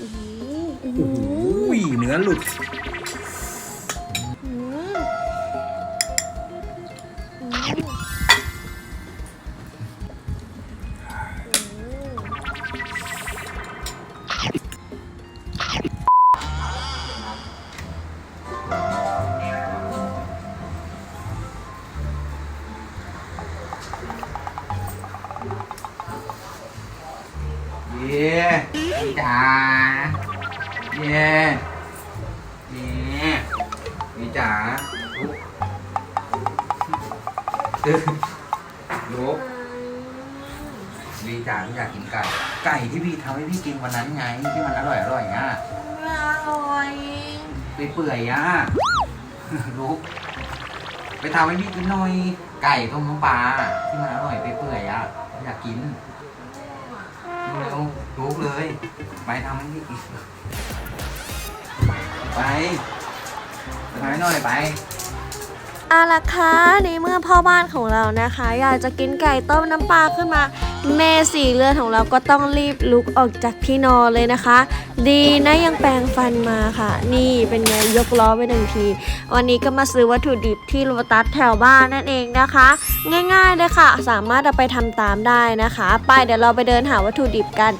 อื้อหือโอ้ยเนื้อหลุด จ๋าเย่เย่นี่จ๋าลุกตื่นลุกวีจ๋าพี่อยากกินไก่ ไก่ที่พี่ทำให้พี่กินวันนั้นไงที่มันอร่อยอร่อยอะอร่อยไปเปื่อยอะลุกไปทำให้พี่กินหน่อย ไก่ต้มน้ำปลาที่มันอร่อยไปเปื่อยอะอยากกิน เร็วลุกเลย ไปทำที่ไป ไปหน่อยไป อาละคะในเมื่อพ่อบ้านของเรานะคะ อยากจะกินไก่ต้มน้ำปลาขึ้นมา แม่สีเลือดของเราก็ต้องรีบลุกออกจากที่นอนเลยนะคะ ดีนะยังแปรงฟันมาค่ะ นี่เป็นไงยกล้อไปหนึ่งที วันนี้ก็มาซื้อวัตถุดิบที่โลตัสแถวบ้านนั่นเองนะคะ ง่ายๆเลยค่ะ สามารถเอาไปทำตามได้นะคะ ไปเดี๋ยวเราไปเดินหาวัตถุดิบกัน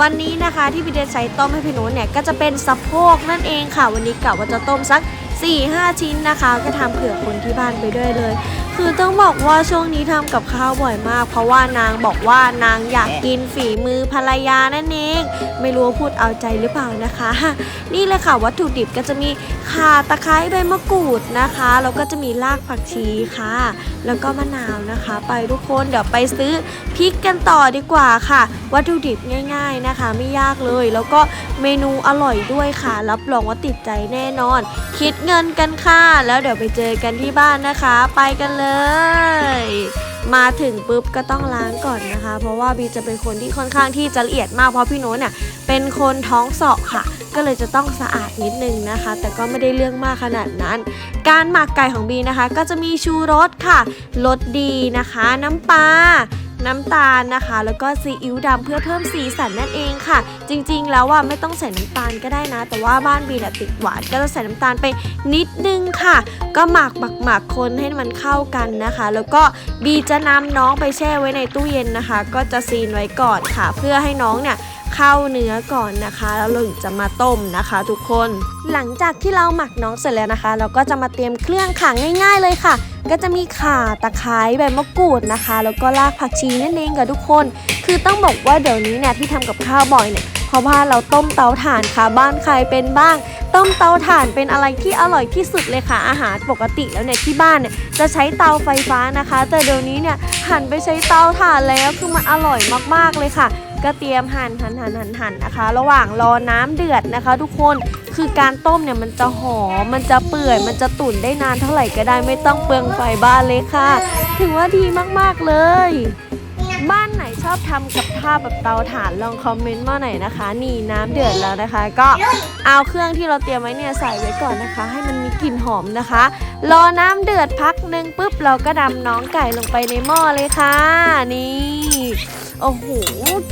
วันนี้นะคะที่พี่เดชใช้ต้มให้พี่โน้ตเนี่ยก็จะเป็นสะโพกนั่นเองค่ะ วันนี้กะว่าจะต้มสัก 4-5 ชิ้นนะคะ ก็ทำเผื่อคนที่บ้านไปด้วยเลย คือต้องบอกว่าช่วงนี้ทำกับข้าวบ่อยมาก เพราะว่านางบอกว่านางอยากกินฝีมือภรรยานั่นเอง ไม่รู้พูดเอาใจหรือเปล่านะคะ นี่เลยค่ะวัตถุดิบก็จะมีข่าตะไคร้ใบมะกรูดนะคะแล้วก็จะมีรากผักชีค่ะ แล้วก็มะนาวนะคะ ไปทุกคนเดี๋ยวไปซื้อพริกกันต่อดีกว่าค่ะ วัตถุดิบง่าย ๆนะคะ ไม่ยากเลย แล้วก็เมนูอร่อยด้วยค่ะ รับรองว่าติดใจแน่นอน คิดเงินกันค่ะแล้วเดี๋ยวไปเจอกันที่บ้านนะคะ ไปกันเลยเลย มาถึงปุ๊บก็ต้องล้างก่อนนะคะ เพราะว่าบีจะเป็นคนที่ค่อนข้างที่จะละเอียดมากเพราะพี่โน้ตเนี่ยเป็นคนท้องเสาะค่ะ ก็เลยจะต้องสะอาดนิดนึงนะคะ แต่ก็ไม่ได้เรื่องมากขนาดนั้น การหมักไก่ของบีนะคะ ก็จะมีชูรสค่ะรสดีนะคะ น้ำปลา น้ำตาลนะคะ แล้วก็ซีอิ๊วดำเพื่อเพิ่มสีสันนั่นเองค่ะ จริงๆ แล้วว่าไม่ต้องใส่น้ำตาลก็ได้นะ แต่ว่าบ้านบีน่ะติดหวานก็จะใส่น้ำตาลไปนิดนึงค่ะ ก็หมักหมักหมักคนให้มันเข้ากันนะคะ แล้วก็บีจะนำน้องไปแช่ไว้ในตู้เย็นนะคะ ก็จะซีนไว้ก่อนค่ะ เพื่อให้น้องเนี่ยเข้าเนื้อก่อนนะคะ แล้วเราถึงจะมาต้มนะคะ ทุกคน หลังจากที่เราหมักน้องเสร็จแล้วนะคะ เราก็จะมาเตรียมเครื่องค่ะง่าย ๆ เลยค่ะ ก็จะมีข่าตะไคร้ใบมะกรูดนะคะ แล้วก็รากผักชีนั่นเองค่ะทุกคน คือต้องบอกว่าเดี๋ยวนี้เนี่ยที่ทำกับข้าวบ่อยเนี่ยเพราะว่าเราต้มเตาถ่านค่ะบ้านใครเป็นบ้าง ต้มเตาถ่านเป็นอะไรที่อร่อยที่สุดเลยค่ะ อาหารปกติแล้วเนี่ยที่บ้านเนี่ยจะใช้เตาไฟฟ้านะคะ แต่เดี๋ยวนี้เนี่ยหันไปใช้เตาถ่านแล้วคือมันอร่อยมากๆเลยค่ะ ก็เตรียมหั่นหั่นหั่นหั่นหั่นนะคะ ระหว่างรอน้ำเดือดนะคะ ทุกคนคือการต้มเนี่ยมันจะหอมมันจะเปื่อย มันจะตุ๋นได้นานเท่าไหร่ก็ได้ไม่ต้องเปลืองไฟบ้านเลยค่ะ ถือว่าดีมากๆเลย บ้านไหนชอบทำกับข้าวแบบเตาถ่านลองคอมเมนต์มาหน่อยนะคะ นี่น้ำเดือดแล้วนะคะ ก็เอาเครื่องที่เราเตรียมไว้เนี่ยใส่ไว้ก่อนนะคะ ให้มันมีกลิ่นหอมนะคะ รอน้ำเดือดพักหนึ่งปุ๊บเราก็ดำน้องไก่ลงไปในหม้อเลยค่ะ นี่ โอ้โห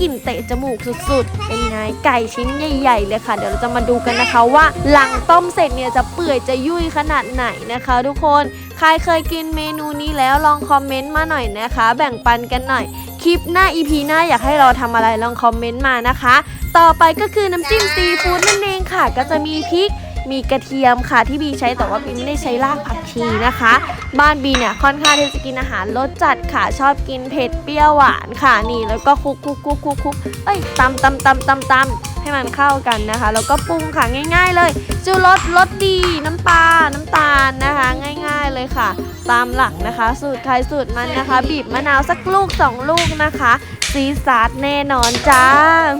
กลิ่นเตะจมูกสุดๆ เป็นไงไก่ชิ้นใหญ่ ๆ เลยค่ะ เดี๋ยวเราจะมาดูกันนะคะว่า หลังต้มเสร็จเนี่ยจะเปื่อยจะยุ่ยขนาดไหนนะคะ ทุกคนใครเคยกินเมนูนี้แล้วลองคอมเมนต์มาหน่อยนะคะ แบ่งปันกันหน่อย คลิปหน้า EP หน้าอยากให้เราทำอะไรลองคอมเมนต์มานะคะ ต่อไปก็คือน้ำจิ้มซีฟู้ดนั่นเองค่ะ ก็จะมีพริก มีกระเทียมค่ะที่บีใช้แต่ว่าบีไม่ได้ใช้รากผักชีนะคะ บ้านบีเนี่ยค่อนข้างที่จะกินอาหารรสจัดค่ะชอบกินเผ็ดเปรี้ยวหวานค่ะนี่แล้วก็คลุกคลุกคลุกคลุกคลุกเอ้ยตำตำตำตำตำให้มันเข้ากันนะคะ แล้วก็ปรุงค่ะง่าย ๆ เลยจูรสรสดีน้ำปลาน้ำตาลนะคะ ง่าย ๆเลยค่ะ ตามหลักนะคะ สูตรใครสูตรมันนะคะ บีบมะนาวสักลูกสองลูกนะคะซีซาดแน่นอนจ้า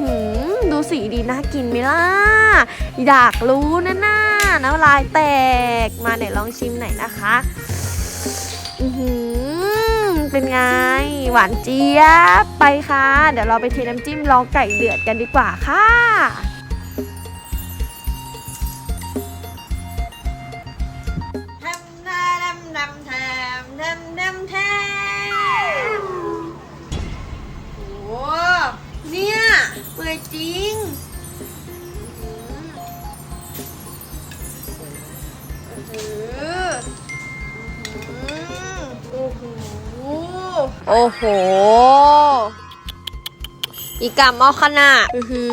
หืม สีดีน่ากินไหมล่ะ อยากรู้นะน่าน้ำลายแตกมาไหนลองชิมหน่อยนะคะอือหือเป็นไง หวานเจี๊ยบไปค่ะ เดี๋ยวเราไปเทน้ำจิ้มลอไก่เดือดกันดีกว่าค่ะ โอ้โห อีกามเอาขนาดอือหื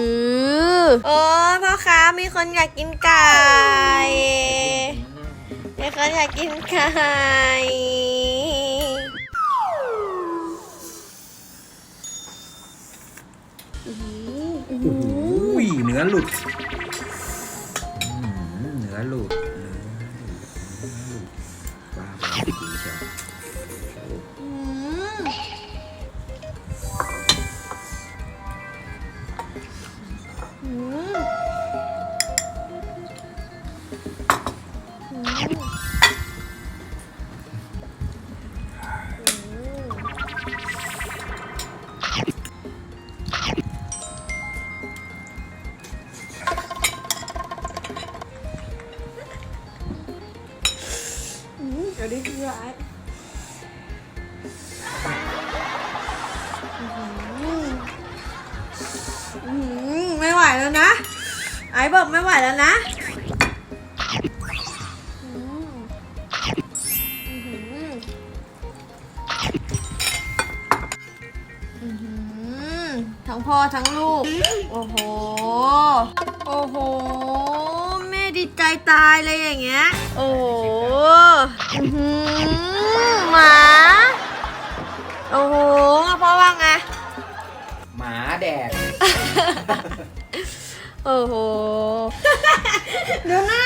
อโอ้พ่อค้ามีคนอยากกินไก่ มีคนอยากกินไก่อื้อหืออื้อหืออุ้ยเนื้อหลุดอื้อหือเนื้อหลุดเนื้อหลุดบ้าไปจริงใช่ อืมอืมอืมอืมเดี๋ยวไร แล้วนะ ไอ้บอกไม่ไหวแล้วนะทั้งพ่อทั้งลูก โอ้โห โอ้โห แม่ดีใจตายเลยอย่างเงี้ย โอ้โหหมา โอ้โห พ่อว่าไง หมาแดก โอ้โห ดูหน้า